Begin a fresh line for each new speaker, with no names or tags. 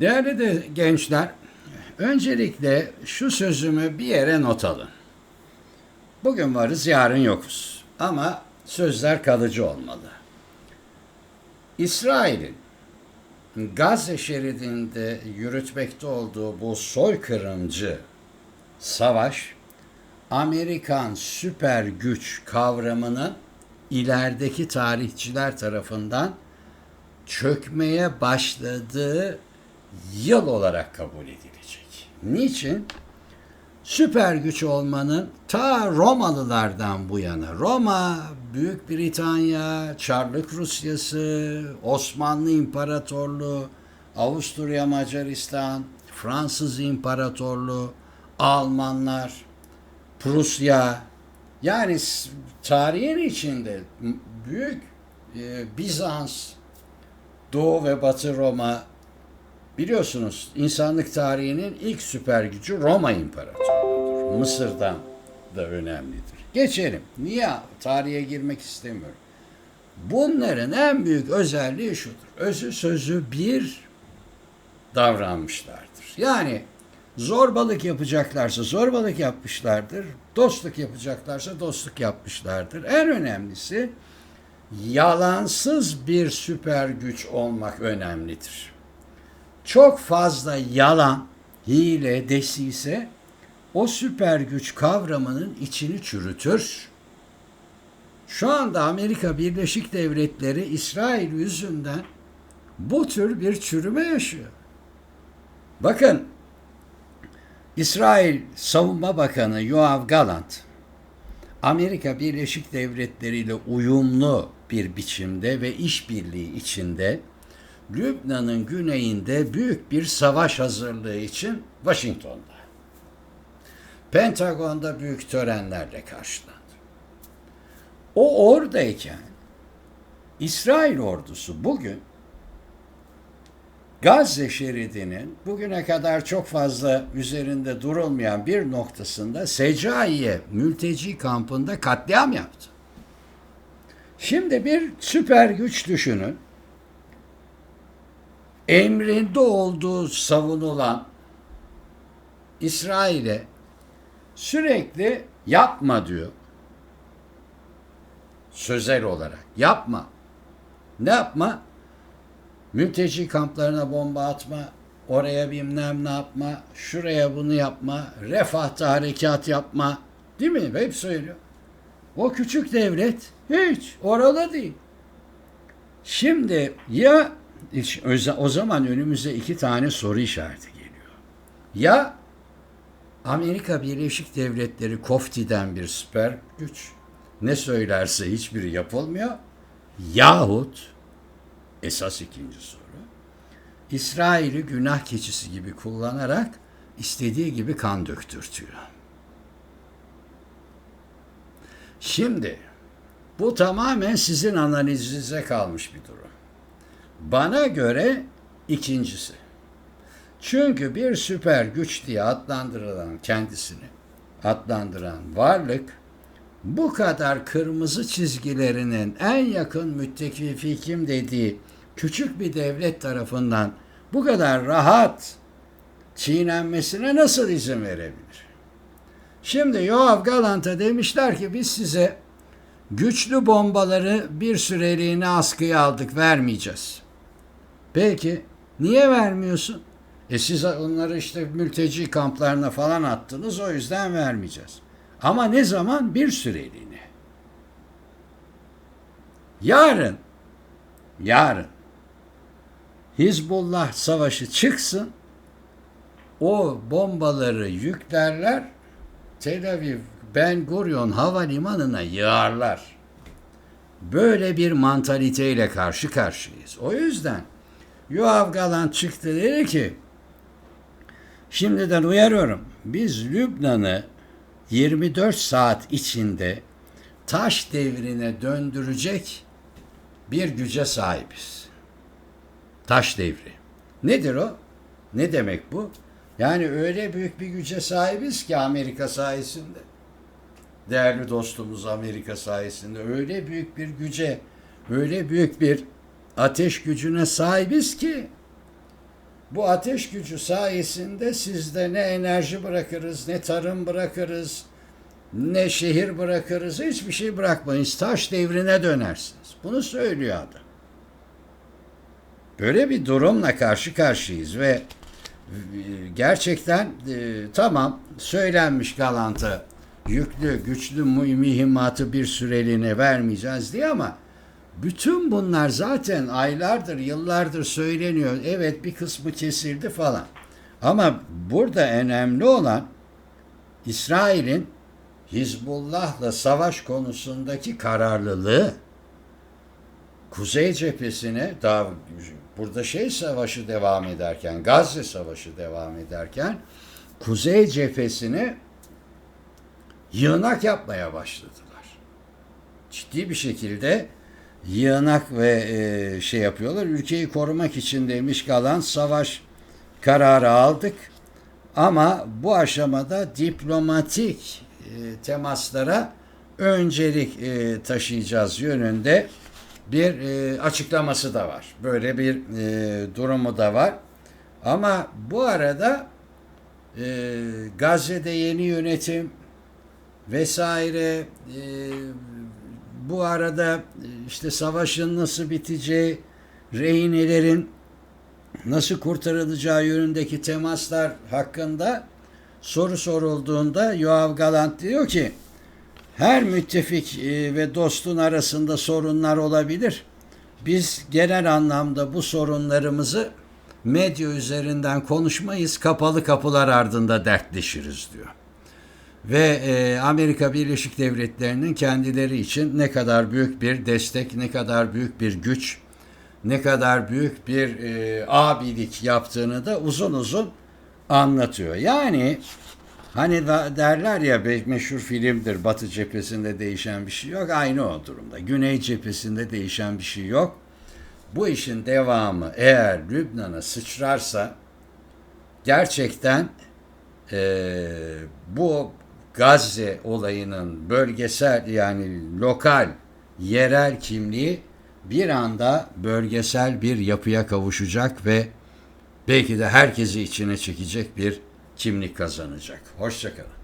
Değerli de gençler, öncelikle şu sözümü bir yere not alın. Bugün varız, yarın yokuz. Ama sözler kalıcı olmalı. İsrail'in Gazze şeridinde yürütmekte olduğu bu soykırımcı savaş, Amerikan süper güç kavramının ilerideki tarihçiler tarafından çökmeye başladığı yıl olarak kabul edilecek. Niçin? Süper güç olmanın ta Romalılardan bu yana Roma, Büyük Britanya, Çarlık Rusyası, Osmanlı İmparatorluğu, Avusturya Macaristan, Fransız İmparatorluğu, Almanlar, Prusya yani tarihin içinde büyük e, Bizans, Doğu ve Batı Roma biliyorsunuz insanlık tarihinin ilk süper gücü Roma İmparatorluğu'dur. Mısır'dan da önemlidir. Geçelim. Niye tarihe girmek istemiyorum. Bunların en büyük özelliği şudur. Özü sözü bir davranmışlardır. Yani zorbalık yapacaklarsa zorbalık yapmışlardır. Dostluk yapacaklarsa dostluk yapmışlardır. En önemlisi yalansız bir süper güç olmak önemlidir. Çok fazla yalan, hile, desise o süper güç kavramının içini çürütür. Şu anda Amerika Birleşik Devletleri İsrail yüzünden bu tür bir çürüme yaşıyor. Bakın İsrail Savunma Bakanı Yoav Galant Amerika Birleşik Devletleri ile uyumlu bir biçimde ve işbirliği içinde Lübnan'ın güneyinde büyük bir savaş hazırlığı için Washington'da. Pentagon'da büyük törenlerle karşılandı. O oradayken İsrail ordusu bugün Gazze şeridinin bugüne kadar çok fazla üzerinde durulmayan bir noktasında Secaiye mülteci kampında katliam yaptı. Şimdi bir süper güç düşünün. Emrinde olduğu savunulan İsrail'e sürekli yapma diyor. Sözel olarak yapma. Ne yapma? Mülteci kamplarına bomba atma, oraya bilmem ne yapma, şuraya bunu yapma, refahta harekat yapma. Değil mi? Hep söylüyor. O küçük devlet hiç oralı değil. Şimdi ya o zaman önümüze iki tane soru işareti geliyor. Ya Amerika Birleşik Devletleri Kofti'den bir süper güç ne söylerse hiçbiri yapılmıyor. Yahut esas ikinci soru. İsrail'i günah keçisi gibi kullanarak istediği gibi kan döktürtüyor. Şimdi bu tamamen sizin analizinize kalmış bir durum. Bana göre ikincisi. Çünkü bir süper güç diye adlandırılan kendisini adlandıran varlık bu kadar kırmızı çizgilerinin en yakın müttefifi kim dediği küçük bir devlet tarafından bu kadar rahat çiğnenmesine nasıl izin verebilir? Şimdi Yoav Galant'a demişler ki biz size güçlü bombaları bir süreliğine askıya aldık vermeyeceğiz. Peki niye vermiyorsun? E siz onları işte mülteci kamplarına falan attınız o yüzden vermeyeceğiz. Ama ne zaman? Bir süreliğine. Yarın, yarın Hizbullah savaşı çıksın, o bombaları yüklerler, Tel Aviv Ben Gurion havalimanına yığarlar. Böyle bir mantaliteyle karşı karşıyayız. O yüzden Yoav Galant çıktı dedi ki şimdiden uyarıyorum biz Lübnan'ı 24 saat içinde taş devrine döndürecek bir güce sahibiz. Taş devri. Nedir o? Ne demek bu? Yani öyle büyük bir güce sahibiz ki Amerika sayesinde. Değerli dostumuz Amerika sayesinde öyle büyük bir güce, öyle büyük bir ateş gücüne sahibiz ki Bu ateş gücü sayesinde sizde ne enerji bırakırız, ne tarım bırakırız, ne şehir bırakırız, hiçbir şey bırakmayız. Taş devrine dönersiniz. Bunu söylüyor adam. Böyle bir durumla karşı karşıyayız ve e, gerçekten e, tamam söylenmiş Galant'a yüklü, güçlü mü- mühimmatı bir süreliğine vermeyeceğiz diye ama bütün bunlar zaten aylardır, yıllardır söyleniyor. Evet bir kısmı kesildi falan. Ama burada önemli olan İsrail'in Hizbullah'la savaş konusundaki kararlılığı. Kuzey cephesine daha burada şey savaşı devam ederken, Gazze savaşı devam ederken Kuzey cephesine yığınak yapmaya başladılar. Ciddi bir şekilde yığınak ve e, şey yapıyorlar. Ülkeyi korumak için demiş kalan savaş kararı aldık. Ama bu aşamada diplomatik e, temaslara öncelik e, taşıyacağız yönünde bir e, açıklaması da var. Böyle bir e, durumu da var. Ama bu arada e, Gazze'de yeni yönetim vesaire e, bu arada e, işte savaşın nasıl biteceği, rehinelerin nasıl kurtarılacağı yönündeki temaslar hakkında soru sorulduğunda Yoav Galant diyor ki her müttefik e, ve dostun arasında sorunlar olabilir. Biz genel anlamda bu sorunlarımızı medya üzerinden konuşmayız, kapalı kapılar ardında dertleşiriz diyor. Ve e, Amerika Birleşik Devletleri'nin kendileri için ne kadar büyük bir destek, ne kadar büyük bir güç, ne kadar büyük bir e, abilik yaptığını da uzun uzun anlatıyor. Yani hani derler ya meşhur filmdir Batı cephesinde değişen bir şey yok. Aynı o durumda. Güney cephesinde değişen bir şey yok. Bu işin devamı eğer Lübnan'a sıçrarsa gerçekten e, bu Gazze olayının bölgesel yani lokal, yerel kimliği bir anda bölgesel bir yapıya kavuşacak ve belki de herkesi içine çekecek bir kimlik kazanacak. Hoşçakalın.